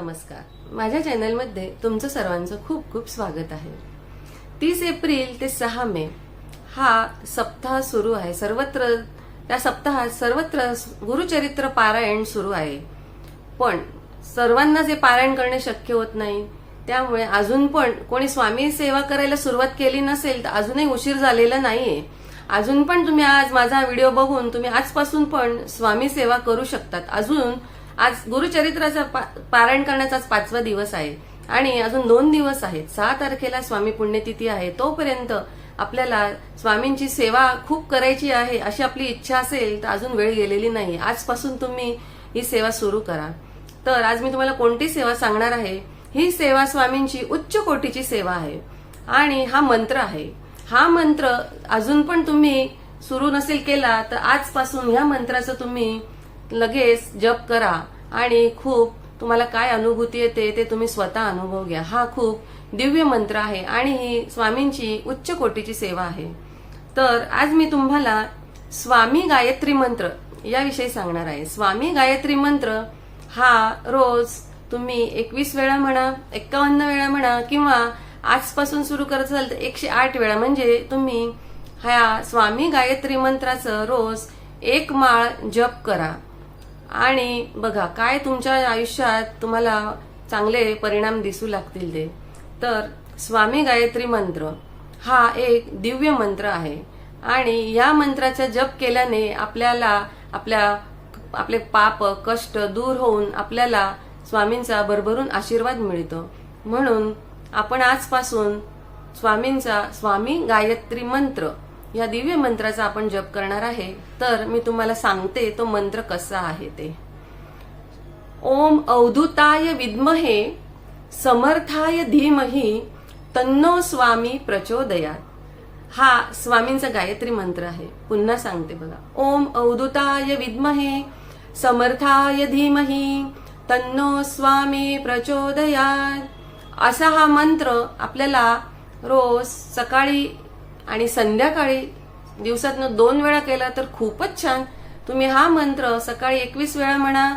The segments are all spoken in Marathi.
नमस्कार. माझ्या चॅनलमध्ये तुमचं सर्वांचं खूप खूप स्वागत आहे. तीस एप्रिल ते सहा मे हा सप्ताह सुरू आहे. सर्वत्र त्या सप्ताहात सर्वत्र गुरुचरित्र पारायण सुरू आहे. पण सर्वांना जे पारायण करणे शक्य होत नाही त्यामुळे अजून पण कोणी स्वामी सेवा करायला सुरुवात केली नसेल तर अजूनही उशीर झालेला नाहीये. अजून पण तुम्ही आज माझा व्हिडिओ बघून तुम्ही आजपासून पण स्वामी सेवा करू शकतात. अजून आज गुरुचरित्राचा पा- पारायण करण्याचा आज पाचवा दिवस आहे. आणि अजून दोन दिवस आहेत. सहा तारखेला स्वामी पुण्यतिथी आहे. तोपर्यंत आपल्याला स्वामींची सेवा खूप करायची आहे अशी आपली इच्छा असेल तर अजून वेळ गेलेली नाही. आजपासून तुम्ही ही सेवा सुरू करा. तर आज मी तुम्हाला कोणती सेवा सांगणार आहे? ही सेवा स्वामींची उच्च कोटीची सेवा आहे. आणि हा मंत्र आहे. हा मंत्र अजून पण तुम्ही सुरू नसेल केला तर आजपासून ह्या मंत्राचं तुम्ही लगेच जप करा आणि खूप तुम्हाला काय अनुभूती येते ते तुम्ही स्वतः अनुभव घ्या. हा खूप दिव्य मंत्र आहे आणि ही स्वामींची उच्च कोटीची सेवा आहे. तर आज मी तुम्हाला स्वामी गायत्री मंत्र याविषयी सांगणार आहे. स्वामी गायत्री मंत्र हा रोज तुम्ही एकवीस वेळा म्हणा एक्कावन्न वेळा म्हणा किंवा आजपासून सुरू करत असाल तर एकशे आठ वेळा. म्हणजे तुम्ही ह्या स्वामी गायत्री मंत्राचं रोज एक माळ जप करा. आणि बघा काय तुमच्या आयुष्यात तुम्हाला चांगले परिणाम दिसू लागतील ते. तर स्वामी गायत्री मंत्र हा एक दिव्य मंत्र आहे. आणि या मंत्राचा जप केल्याने आपल्याला आपल्या आपले पाप कष्ट दूर होऊन आपल्याला स्वामींचा भरभरून आशीर्वाद मिळतो. म्हणून आपण आजपासून स्वामींचा स्वामी गायत्री मंत्र या दिव्य मंत्राचा आपण जप करणार आहे. तर मी तुम्हाला सांगते तो मंत्र कसा आहे ते. ओम अवधुताय विद्महे समर्थाय धीमही तन्नो स्वामी प्रचोदयात. हा स्वामींचा गायत्री मंत्र आहे. पुन्हा सांगते बघा. ओम अवधुताय विद्महे समर्थाय धीमही तन्नो स्वामी प्रचोदयात. असा हा मंत्र आपल्याला रोज सकाळी आणि संध्याकाळी दिवसातनं दोन वेळा केला तर खूपच छान. तुम्ही हा मंत्र सकाळी एकवीस वेळा म्हणा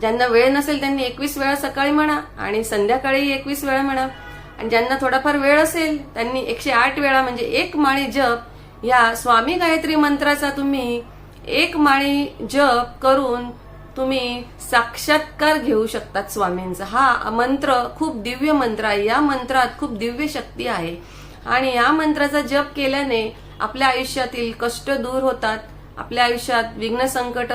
ज्यांना वेळ नसेल त्यांनी एकवीस वेळा सकाळी म्हणा आणि संध्याकाळी एकवीस वेळा म्हणा. आणि ज्यांना थोडाफार वेळ असेल त्यांनी एकशे आठ वेळा म्हणजे एक माळी जप या स्वामी गायत्री मंत्राचा तुम्ही एक माळी जप करून तुम्ही साक्षात्कार घेऊ शकतात स्वामींचा. हा मंत्र खूप दिव्य मंत्र आहे. या मंत्रात खूप दिव्य शक्ती आहे. आणि या मंत्राचा जप केल्याने आपल्या आयुष्यातील कष्ट दूर होतात आपल्या आयुष्यात विघ्न संकट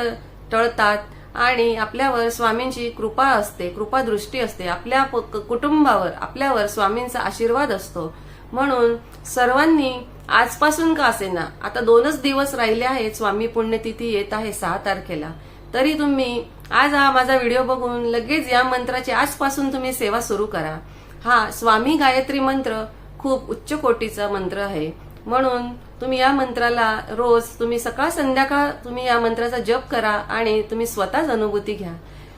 टळतात आणि आपल्यावर स्वामींची कृपा असते कृपा दृष्टी असते. आपल्या प- कुटुंबावर आपल्यावर स्वामींचा आशीर्वाद असतो. म्हणून सर्वांनी आजपासून का असेना? आता दोनच दिवस राहिले आहेत स्वामी पुण्यतिथी येत आहे सहा तारखेला. तरी तुम्ही आज हा माझा व्हिडिओ बघून लगेच या मंत्राची आजपासून तुम्ही सेवा सुरू करा. हा स्वामी गायत्री मंत्र खूप उच्च कोटीचा मंत्र आहे. म्हणून तुम्ही या मंत्राला रोज तुम्ही सकाळ संध्याकाळ तुम्ही या मंत्राचा जप करा आणि तुम्ही स्वतःच अनुभूती घ्या.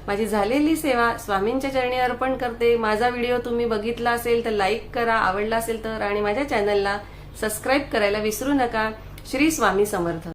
माझी झालेली सेवा स्वामींच्या चरणी अर्पण करते. माझा व्हिडिओ तुम्ही बघितला असेल तर लाईक करा आवडला असेल तर आणि माझ्या चॅनलला सबस्क्राईब करायला विसरू नका. श्री स्वामी समर्थ.